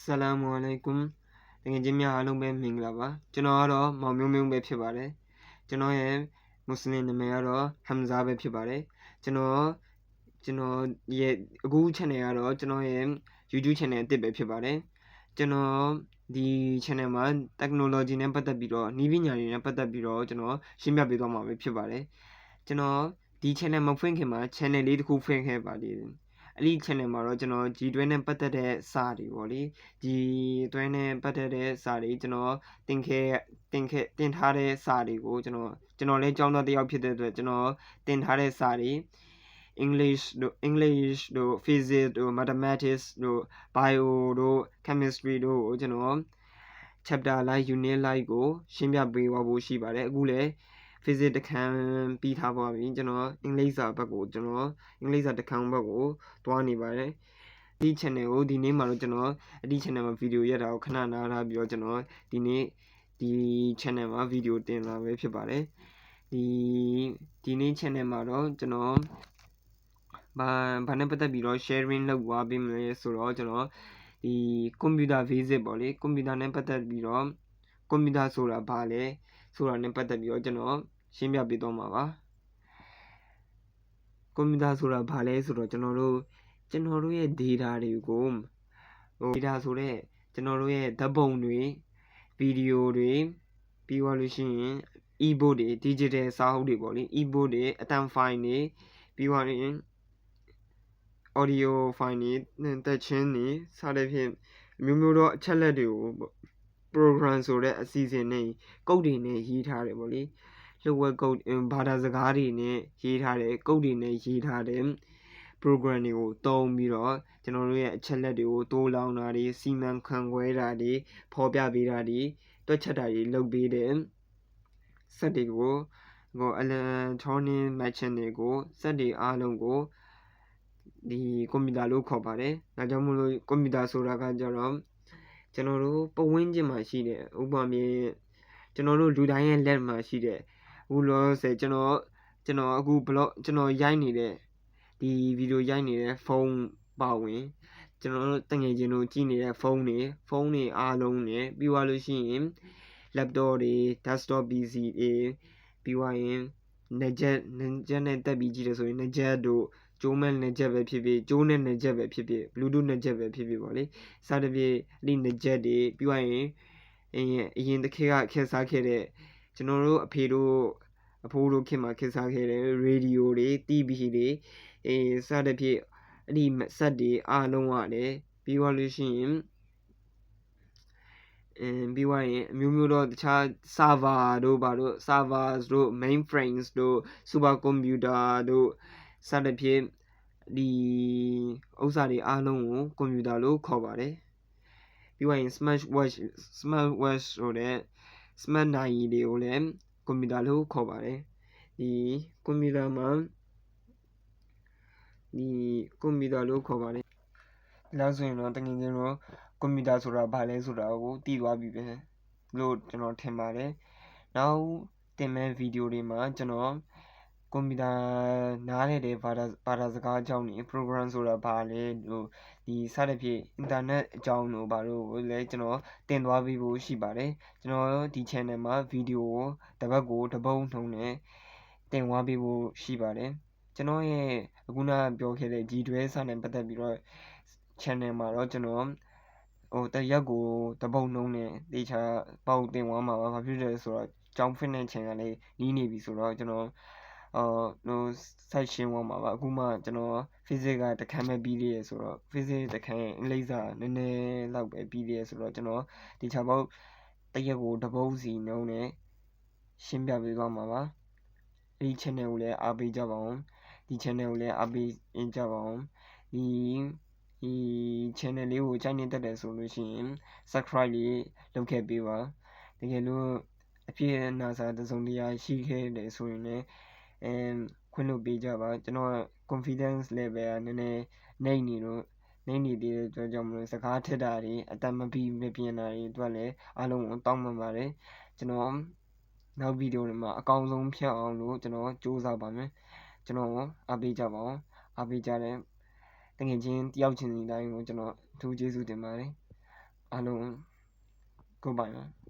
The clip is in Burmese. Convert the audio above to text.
ဆလာမုအလိုင်ကွမ်တကယ်ချင်းများအားလုံးပဲမင်္ဂလာပါကျွန်တော်ကတော့မောင်မျိုးမျိုးပဲဖြစ်ပါတယ်ကျွန်တော်ရဲ့မွတ်စလင်နာမည်ကတော့ဟမ်ဇာပဲဖြစ်ပါတယ်ကျွန်တော်ကျွန်တော်ရဲ့အခု channel ကတော့ကျွန်တော်ရဲ့ YouTube channel အသစ်ပဲဖြစ်ပါတယ်ကျွန်တော်ဒီ channel မှာ technology နဲ့ပတ်သက်ပြီးတော့ဤပညာတွေနဲ့ပတ်သက်ပြီးတော့ကျွန်တော်ရှင်းပြပေးသွားမှာပဲဖြစ်ပါတယ်ကျွန်တော်ဒီ channel မဖွင့်ခင်မှာ channel လေးတစ်ခုဖွင့်ခဲ့ပါသေးတယ် အဲ့ဒီ channel မှာတော့ကျွန်တော် G12 နဲ့ပတ်သက်တဲ့စာတွေပေါ့လေ G12 နဲ့ပတ်သက်တဲ့စာတွေကျွန်တော်တင်ခဲ့တင်ခဲ့တင်ထားတဲ့စာတွေကိုကျွန်တော်ကျွန်တော်လည်းကျောင်းသားတစ်ယောက်ဖြစ်တဲ့အတွက်ကျွန်တော်တင်ထားတဲ့စာတွေ English တို့ English တို့ Physics တို့ Mathematics တို့ Bio တို့ Chemistry တို့ကိုကျွန်တော် chapter like unit like ကိုရှင်းပြပေးသွားဖို့ရှိပါတယ်အခုလည်း physics တခန်းပြီးထားပါပြီကျွန်တော်အင်္ဂလိပ်စာဘက်ကိုကျွန်တော်အင်္ဂလိပ်စာတခန်းဘက်ကိုသွားနေပါတယ်ဒီ channel ကိုဒီနေ့မှာတော့ကျွန်တော်အဒီ channel မှာဗီဒီယိုရတာကိုခဏနားထားပြီးတော့ကျွန်တော်ဒီနေ့ဒီ channel မှာဗီဒီယိုတင်လာပဲဖြစ်ပါတယ်ဒီဒီနေ့ channel မှာတော့ကျွန်တော်ဘာဘာနဲ့ပတ်သက်ပြီးတော့ sharing လုပ်သွားပေးမလဲဆိုတော့ကျွန်တော်ဒီ computer basic ပေါ့လေ computer နဲ့ပတ်သက်ပြီးတော့ computer ဆိုတာဘာလဲဆိုတာနဲ့ပတ်သက်ပြီးတော့ကျွန်တော် ရှင်းပြပေးသွားမှာပါကွန်ပျူတာဆိုတာဘာလဲဆိုတော့ကျွန်တော်တို့ကျွန်တော်တို့ရဲ့ data တွေကိုဟို data ဆိုတဲ့ကျွန်တော်တို့ရဲ့ဓာတ်ပုံတွေဗီဒီယိုတွေပြီးသွားလို့ရှိရင် e-book တွေ digital စာအုပ်တွေပေါ့လေ e-book တွေအတန် file တွေပြီးသွားရင် audio file တွေတက်ချင်းတွေစသဖြင့်မျိုးမျိုးသောအချက်လက်တွေကို program ဆိုတဲ့အစီအစဉ်နဲ့ကုတ်တွေနဲ့ရေးထားတယ်ပေါ့လေ လျှို့ဝှက်ကုတ်ဘာသာစကားတွေနဲ့ရေးထားတယ်ကုတ်တွေနဲ့ရေးထားတယ် program တွေကိုတုံးပြီးတော့ကျွန်တော်တို့ရဲ့အချက်လက်တွေကိုတိုးလောင်တာတွေစီမံခန့်ခွဲတာတွေဖော်ပြပေးတာတွေတွက်ချက်တာတွေလုပ်ပေးတယ်စက်တွေကိုဟို electronic machine တွေကိုစက်တွေအားလုံးကိုဒီကွန်ပျူတာလို့ခေါ်ပါတယ်။ဒါကြောင့်မို့လို့ကွန်ပျူတာဆိုတာကကြတော့ကျွန်တော်တို့ပဝန်းကျင်မှာရှိတဲ့ဥပမာမြင်ကျွန်တော်တို့လူတိုင်းရဲ့လက်မှာရှိတဲ့ အခုလောဆယ်ကျွန်တော်ကျွန်တော်အခု blog ကျွန်တော်ရိုက်နေတဲ့ဒီဗီဒီယိုရိုက်နေတဲ့ဖုန်းပါဝင်ကျွန်တော်တို့တငယ်ချင်းတို့ကြည့်နေတဲ့ဖုန်းတွေဖုန်းတွေအားလုံးနဲ့ပြီးသွားလို့ရှိရင် laptop တွေ desktop PC တွေပြီးသွားရင် Nejet Nejet နဲ့တက်ပြီးကြည့်တယ်ဆိုရင် Nejet တို့ကျိုးမဲ့နယ်ချက်ပဲဖြစ်ဖြစ်ကျိုးနဲ့နယ်ချက်ပဲဖြစ်ဖြစ် Bluetooth နယ်ချက်ပဲဖြစ်ဖြစ်ပေါ့လေစသဖြင့်အဲ့ဒီနယ်ချက်တွေပြီးသွားရင်အရင်အရင်တစ်ခေတ်ကခက်စားခဲ့တဲ့ ကျွန်တော်တို့အဖေတို့အဖိုးတို့ခေတ်မှာခက်စားခဲ့တဲ့ရေဒီယိုတွေ TV တွေအေးစသဖြင့်အဲ့ဒီဆက်တွေအားလုံးကလည်းပြီးသွားလို့ရှိရင်အင်းပြီးသွားရင်အမျိုးမျိုးတော့တခြား server တို့ဘာတို့ servers တို့ mainframes တို့ super computer တို့စသဖြင့်ဒီဥစ္စာတွေအားလုံးကိုကွန်ပျူတာလို့ခေါ်ပါတယ်ပြီးသွားရင် smart watch smart watch ဆိုတဲ့ smart နိုင်တွေကိုလည်းကွန်ပျူတာလို့ခေါ်ပါတယ်ဒီကွန်ပျူတာမှာဒီကွန်ပျူတာလို့ခေါ်ပါတယ်နောက်ဆိုရင်တော့တကယ်ချင်းတော့ကွန်ပျူတာဆိုတာဘာလဲဆိုတာကိုသိသွားပြီပဲလို့ကျွန်တော်ထင်ပါတယ်နောက်တင်မဲ့ဗီဒီယိုတွေမှာကျွန်တော် ကွန်ပျူတာနားလည်တဲ့ဘာသာဘာသာစကားအကြောင်းတွေ program ဆိုတာဘာလဲလို့ဒီစသဖြင့် internet အကြောင်းတို့ဘာလို့လဲကျွန်တော်တင်သွားပြီးဖို့ရှိပါတယ်ကျွန်တော်ဒီ channel မှာဗီဒီယိုကိုတစ်ပတ်ကိုတစ်ပုတ်နှုံနဲ့တင်သွားပြီးဖို့ရှိပါတယ်ကျွန်တော်ရဲ့အခုနပြောခဲ့တဲ့ G12 စာနဲ့ပတ်သက်ပြီးတော့ channel မှာတော့ကျွန်တော်ဟိုတရက်ကိုတပုတ်နှုံးနဲ့တေချာပေါက်တင်သွားမှာပါဘာဖြစ်လဲဆိုတော့ကျောင်း fitness channel လေးနီးနေပြီဆိုတော့ကျွန်တော် အော်ဟို site ရှင်းသွားမှာပါအခုမှကျွန်တော် physics ကတခန်းပဲပြီးသေးရဆိုတော့ physics တခန်းအင်္ဂလိပ်စာနည်းနည်းလောက်ပဲပြီးသေးရဆိုတော့ကျွန်တော်ဒီချာပေါက်တရက်ကိုတပုတ်စီနှုံးနဲ့ရှင်းပြပေးသွားမှာပါဒီ channel ကိုလည်းအားပေးကြပါအောင်ဒီ channel ကိုလည်းအားပေးကြပါအောင်ဒီဒီ channel လေးကိုကြိုက်နေတတ်တယ်ဆိုလို့ရှိရင် subscribe လေးလုပ်ခဲ့ပေးပါတကယ်လို့အပြည့်အနာစာတစုံတရာရှိခဲ့တယ်ဆိုရင်လည်း အဲခွင့်လို့ပေးကြပါကျွန်တော် confidence level ကနည်းနည်းနှိမ့်နေလို့နှိမ့်နေသေးတဲ့အတွက်ကြောင့်မလို့စကားထက်တာတွေအတတ်မပြီးမပြင်းတာတွေအတွက်လည်းအားလုံးကိုတောင်းပန်ပါတယ်ကျွန်တော်နောက်ဗီဒီယိုတွေမှာအကောင်းဆုံးဖြစ်အောင်လို့ကျွန်တော်စူးစမ်းပါမယ်ကျွန်တော်အားပေးကြပါအောင်အားပေးကြတဲ့တကယ်ချင်းတယောက်ချင်းစီတိုင်းကိုကျွန်တော်အထူးကျေးဇူးတင်ပါတယ်အားလုံး goodbye ပါ